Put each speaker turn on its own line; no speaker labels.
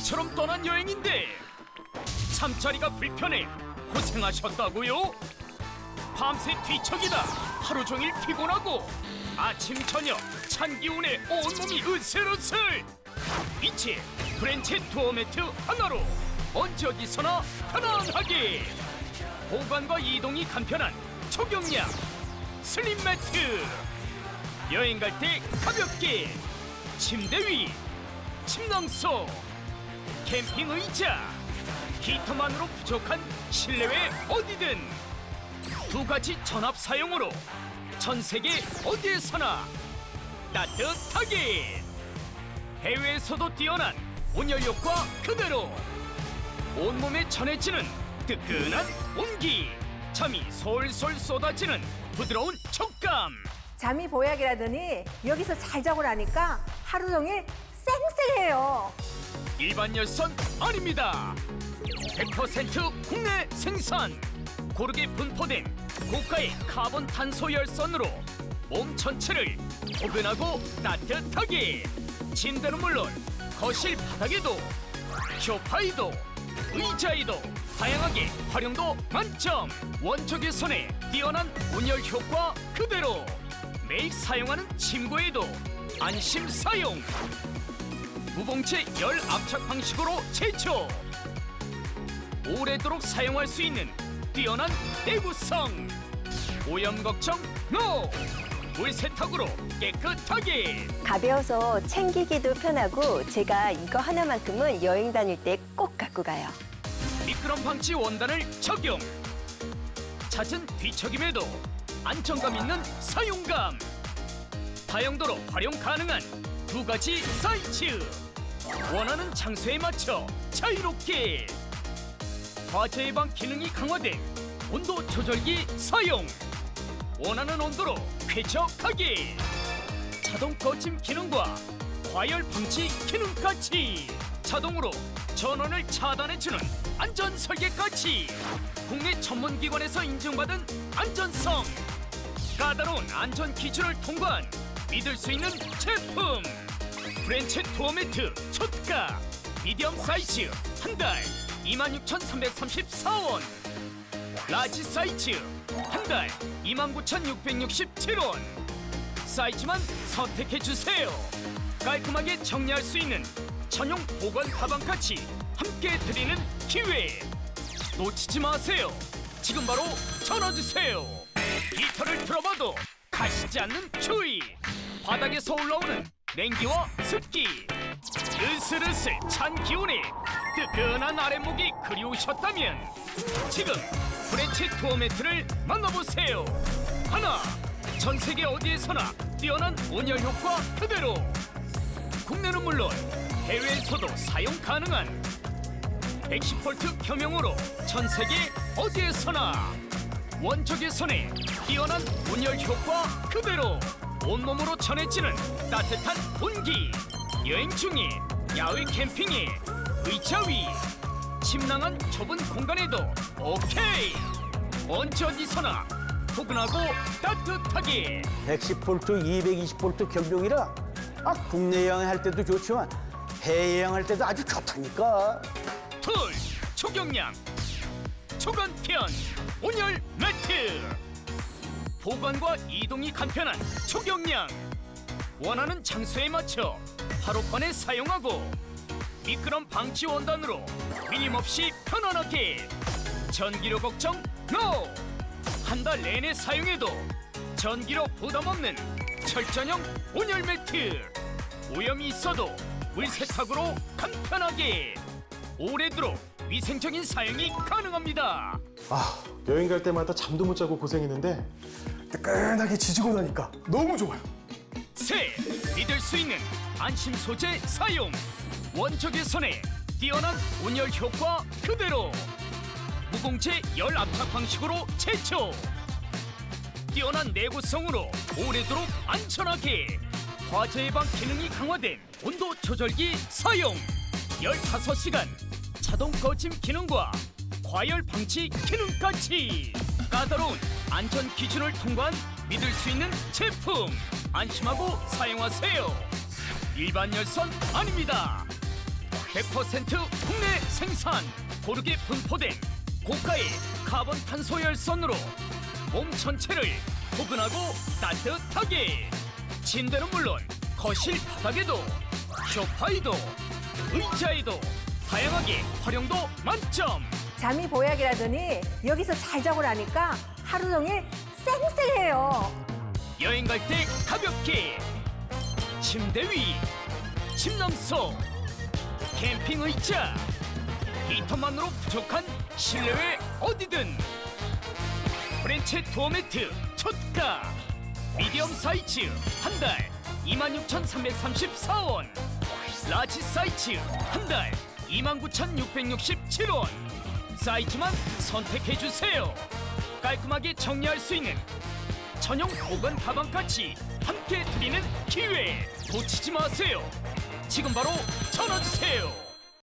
모처럼 떠난 여행인데 잠자리가 불편해 고생하셨다고요? 밤새 뒤척이다. 하루 종일 피곤하고 아침 저녁 찬 기운에 온몸이 으슬으슬. 이제 프렌치 투어 매트 하나로 언제 어디서나 편안하게. 보관과 이동이 간편한 초경량 슬림 매트. 여행 갈 때 가볍게 침대 위 침낭소 캠핑 의자. 히터만으로 부족한 실내외 어디든. 두 가지 전압 사용으로 전 세계 어디에서나 따뜻하게. 해외에서도 뛰어난 온열 효과 그대로 온몸에 전해지는 뜨끈한 온기. 잠이 솔솔 쏟아지는 부드러운 촉감.
잠이 보약이라더니 여기서 잘 자고 나니까 하루 종일 쌩쌩해요.
일반 열선 아닙니다. 100% 국내 생산. 고르게 분포된 고가의 카본 탄소 열선으로 몸 전체를 포근하고 따뜻하게. 침대는 물론 거실 바닥에도 쇼파에도 의자에도 다양하게 활용도 만점. 원적외 선에 뛰어난 온열 효과 그대로 매일 사용하는 침구에도 안심 사용 무봉체 열 압착 방식으로 제조 오래도록 사용할 수 있는 뛰어난 내구성. 오염 걱정 NO 물 세탁으로 깨끗하게.
가벼워서 챙기기도 편하고 제가 이거 하나만큼은 여행 다닐 때 꼭 갖고 가요.
미끄럼 방지 원단을 적용. 잦은 뒤척임에도 안정감 있는 사용감. 다용도로 활용 가능한 두 가지 사이즈 원하는 장소에 맞춰 자유롭게. 화재 예방 기능이 강화된 온도 조절기 사용. 원하는 온도로 쾌적하게. 자동 꺼짐 기능과 과열 방지 기능까지 자동으로 전원을 차단해주는 안전 설계까지 국내 전문기관에서 인증받은 안전성. 까다로운 안전 기준을 통과한 믿을 수 있는 제품 프렌치 투어 매트 초특가 미디엄 사이즈 한 달 26,334원 라지 사이즈 한 달 29,667원 사이즈만 선택해 주세요. 깔끔하게 정리할 수 있는 전용 보관 가방까지 함께 드리는 기회. 놓치지 마세요. 지금 바로 전화 주세요. 히터를 틀어봐도 가시지 않는 추위. 바닥에서 올라오는 냉기와 습기. 으슬으슬 찬 기운에 뜨끈한 아랫목이 그리우셨다면 지금 프렌치 투어 매트를 만나보세요. 하나, 전 세계 어디에서나 뛰어난 온열 효과 그대로. 국내는 물론 해외에서도 사용 가능한 110V 겸용으로 전 세계 어디에서나 원적외선에 뛰어난 온열 효과 그대로 온몸으로 전해지는 따뜻한 온기 여행 중에 야외 캠핑에 의자 위 침낭한 좁은 공간에도 오케이! 언제 어디서나 포근하고 따뜻하게.
110V, 220V 경병이라 아, 국내 여행할 때도 좋지만 해외 여행할 때도 아주 좋다니까.
툴 초경량 초간편 온열 매트 보관과 이동이 간편한 초경량. 원하는 장소에 맞춰 하루만에 사용하고 미끄럼 방지 원단으로 밀림없이 편안하게. 전기료 걱정 NO! 한 달 내내 사용해도 전기료 부담 없는 철전형 온열 매트. 오염이 있어도 물 세탁으로 간편하게. 오래도록 위생적인 사용이 가능합니다.
아, 여행 갈 때마다 잠도 못 자고 고생했는데 뜨끈하게 지지고 나니까 너무 좋아요.
새 믿을 수 있는 안심 소재 사용. 원적외 선에 뛰어난 온열 효과 그대로. 무공체 열 압착 방식으로 제조. 뛰어난 내구성으로 오래도록 안전하게 화재 예방 기능이 강화된 온도 조절기 사용. 15시간 자동 꺼짐 기능과 과열 방지 기능까지. 까다로운 안전 기준을 통과한 믿을 수 있는 제품. 안심하고 사용하세요. 일반 열선 아닙니다. 100% 국내 생산 고르게 분포된 고가의 카본 탄소 열선으로 몸 전체를 포근하고 따뜻하게. 침대는 물론 거실 바닥에도 소파에도 의자에도 다양하게 활용도 만점
잠이 보약이라더니 여기서 잘 자고 나니까 하루 종일 쌩쌩해요.
여행 갈 때 가볍게. 침대 위 침낭석 캠핑 의자. 히터만으로 부족한 실내외 어디든. 투어 매트 초가. 미디엄 사이즈 한 달 26,334원. 라지 사이즈 한 달 29,667원 사이즈만 선택해 주세요 깔끔하게 정리할 수 있는 전용 보관 가방까지 함께 드리는 기회 놓치지 마세요. 지금 바로 전화 주세요.